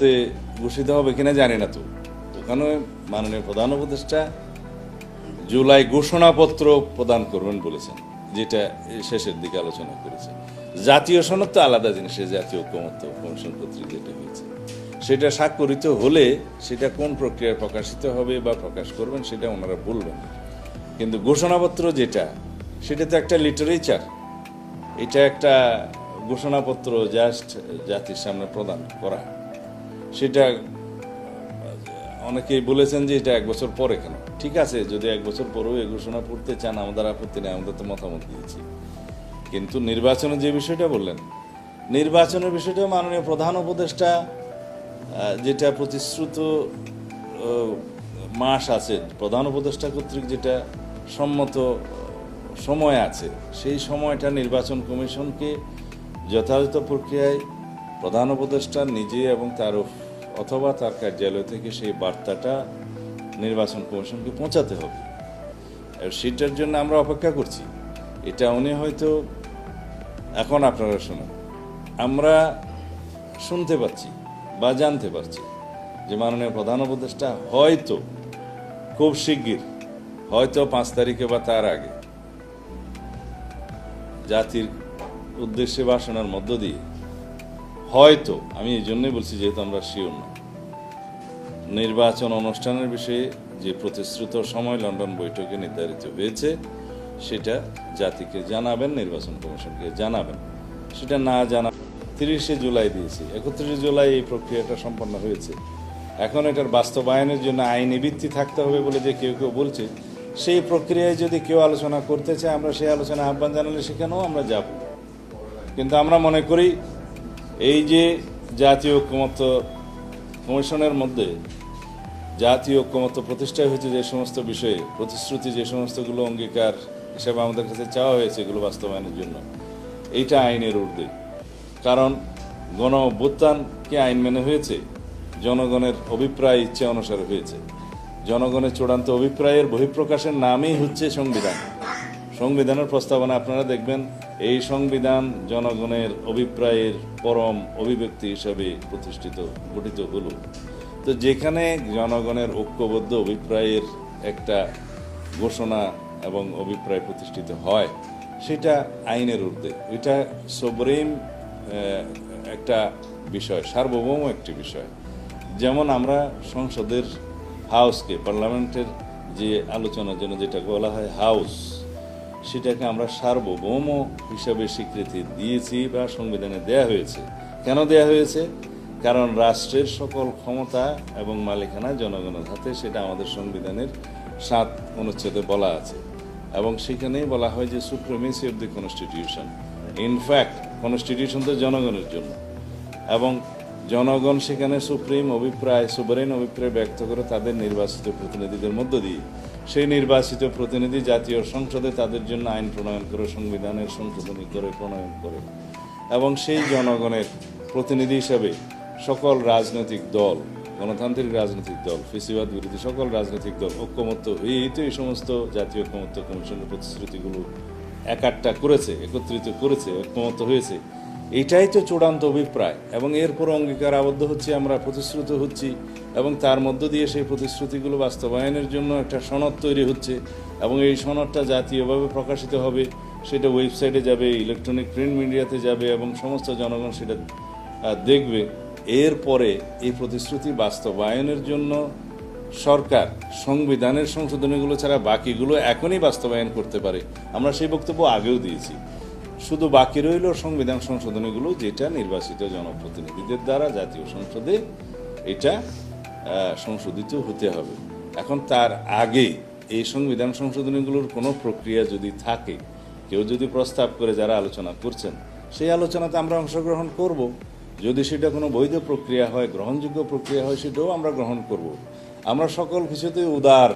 তে ঘোষিত হবে কিনা জানি না তো। ওখানে মাননীয় প্রধান উপদেষ্টা জুলাই ঘোষণাপত্র প্রদান করবেন বলেছেন, যেটা শেষের দিকে আলোচনা করেছে। জাতীয় সনদ তো আলাদা জিনিস জাতীয় ঐক্যমত্য কমিশন কর্তৃক যেটা হয়েছে। সেটা স্বাক্ষরিত হলে সেটা কোন প্রক্রিয়ায় প্রকাশিত হবে বা প্রকাশ করবেন সেটা ওনারা বলবেন। কিন্তু ঘোষণাপত্র যেটা, সেটা তো একটা লিটারেচার এটা একটা ঘোষণাপত্র জাস্ট জাতির সামনে প্রদান করা। সেটা অনেকেই বলেছেন যে এটা এক বছর পরে কেন? ঠিক আছে, যদি এক বছর পরেও এ ঘোষণা করতে চান, আমাদের আপত্তি নেই আমাদের তো মতামত দিয়েছি। কিন্তু নির্বাচনের যে বিষয়টা বললেন, নির্বাচনের বিষয়টা মাননীয় প্রধান উপদেষ্টা যেটা প্রতিশ্রুত মাস আছে, প্রধান উপদেষ্টা কর্তৃক যেটা সম্মত সময় আছে, সেই সময়টা নির্বাচন কমিশনকে যথাযথ প্রক্রিয়ায় প্রধান উপদেষ্টা নিজে এবং তার অথবা তার কার্যালয় থেকে সেই বার্তাটা নির্বাচন কমিশনকে পৌঁছাতে হবে। আর সেটার জন্য আমরা অপেক্ষা করছি। এটা উনি হয়তো এখন আপনারা শুনুন। আমরা শুনতে পাচ্ছি বা জানতে পারছি যে মাননীয় প্রধান উপদেষ্টা হয়তো খুব শিগগির, হয়তো পাঁচ তারিখে বা তার আগে জাতির উদ্দেশ্যে ভাষণের মধ্য দিয়ে হয়তো, আমি এই জন্যই বলছি যেহেতু আমরা শিওর না। নির্বাচন অনুষ্ঠানের বিষয়ে যে প্রতিশ্রুত সময় লন্ডন বৈঠকে নির্ধারিত হয়েছে, সেটা জাতিকে জানাবেন, নির্বাচন কমিশনকে জানাবেন। সেটা না জানা, তিরিশে জুলাই দিয়েছি। একত্রিশে জুলাই এই প্রক্রিয়াটা সম্পন্ন হয়েছে। এখন এটার বাস্তবায়নের জন্য আইনি ভিত্তি থাকতে হবে বলে যে কেউ কেউ বলছে। সেই প্রক্রিয়ায় যদি কেউ আলোচনা করতে চায়, আমরা সেই আলোচনা আহ্বান জানালে সেখানেও আমরা যাব। কিন্তু আমরা মনে করি এই যে জাতীয় ঐক্যমত্য কমিশনের মধ্যে জাতীয় ঐক্যমত্য প্রতিষ্ঠা হয়েছে যে সমস্ত বিষয়ে, প্রতিশ্রুতি যে সমস্তগুলো অঙ্গীকার হিসাবে আমাদের কাছে চাওয়া হয়েছে এগুলো বাস্তবায়নের জন্য, এইটা আইনের ঊর্ধ্বে। কারণ গণ অভ্যুত্থানকে আইন মেনে হয়েছে? জনগণের অভিপ্রায় ইচ্ছে অনুসারে হয়েছে। জনগণের চূড়ান্ত অভিপ্রায়ের বহিঃপ্রকাশের নামই হচ্ছে সংবিধান। সংবিধানের প্রস্তাবনা আপনারা দেখবেন এই সংবিধান জনগণের অভিপ্রায়ের পরম অভিব্যক্তি হিসাবে প্রতিষ্ঠিত, গঠিত হলো। তো যেখানে জনগণের ঐক্যবদ্ধ অভিপ্রায়ের একটা ঘোষণা এবং অভিপ্রায় প্রতিষ্ঠিত হয়, সেটা আইনের ঊর্ধ্বে। এটা সোবরেম একটা বিষয়, সার্বভৌম একটি বিষয়। যেমন আমরা সংসদের হাউসকে পার্লামেন্টের যে আলোচনার জন্য যেটা বলা হয় হাউস সেটাকে আমরা সার্বভৌম হিসাবে স্বীকৃতি দিয়েছি বা সংবিধানে দেয়া হয়েছে। কেন দেয়া হয়েছে? কারণ রাষ্ট্রের সকল ক্ষমতা এবং মালিকানা জনগণের হাতে সেটা আমাদের সংবিধানের সাত অনুচ্ছেদে বলা আছে। এবং সেখানেই বলা হয় যে supremacy of the constitution in fact constitution তো জনগণের জন্য। এবং জনগণ সেখানে সুপ্রিম অভিপ্রায় সুবরেন অভিপ্রায় ব্যক্ত করে তাদের নির্বাচিত প্রতিনিধিদের মধ্য দিয়ে সেই নির্বাচিত প্রতিনিধি জাতীয় সংসদে তাদের জন্য আইন প্রণয়ন করে, সংবিধানের সংশোধনী করে, প্রণয়ন করে। এবং সেই জনগণের প্রতিনিধি হিসাবে সকল রাজনৈতিক দল, গণতান্ত্রিক রাজনৈতিক দল, ফেসিবাদ বিরোধী সকল রাজনৈতিক দল, ঐক্যমত্য হয়েই তো এই সমস্ত জাতীয় ঐক্যমত্য কমিশনের প্রতিশ্রুতিগুলো একাট্টা করেছে, একত্রিত করেছে, ঐক্যমত্য হয়েছে। এটাই তো চূড়ান্ত অভিপ্রায়, এবং এরপর অঙ্গীকার আবদ্ধ হচ্ছে আমরা, প্রতিশ্রুত হচ্ছি, এবং তার মধ্য দিয়ে সেই প্রতিশ্রুতিগুলো বাস্তবায়নের জন্য একটা সনদ তৈরি হচ্ছে, এবং এই সনদটা জাতীয়ভাবে প্রকাশিত হবে, সেটা ওয়েবসাইটে যাবে, ইলেকট্রনিক প্রিন্ট মিডিয়াতে যাবে, এবং সমস্ত জনগণ সেটা দেখবে। এরপরে এই প্রতিশ্রুতি বাস্তবায়নের জন্য সরকার, সংবিধানের সংশোধনীগুলো ছাড়া বাকিগুলো এখনই বাস্তবায়ন করতে পারে। আমরা সেই বক্তব্য আগেও দিয়েছি। শুধু বাকি রইল সংবিধান সংশোধনীগুলো, যেটা নির্বাচিত জনপ্রতিনিধিদের দ্বারা, জাতীয় সংসদে এটা সংশোধিত হতে হবে। এখন তার আগে এই সংবিধান সংশোধনীগুলোর কোনো প্রক্রিয়া যদি থাকে, কেউ যদি প্রস্তাব করে যারা আলোচনা করছেন, সেই আলোচনাতে আমরা অংশগ্রহণ করব। যদি সেটা কোনো বৈধ প্রক্রিয়া হয়, গ্রহণযোগ্য প্রক্রিয়া হয়, সেটাও আমরা গ্রহণ করব। আমরা সকল কিছুতে উদার।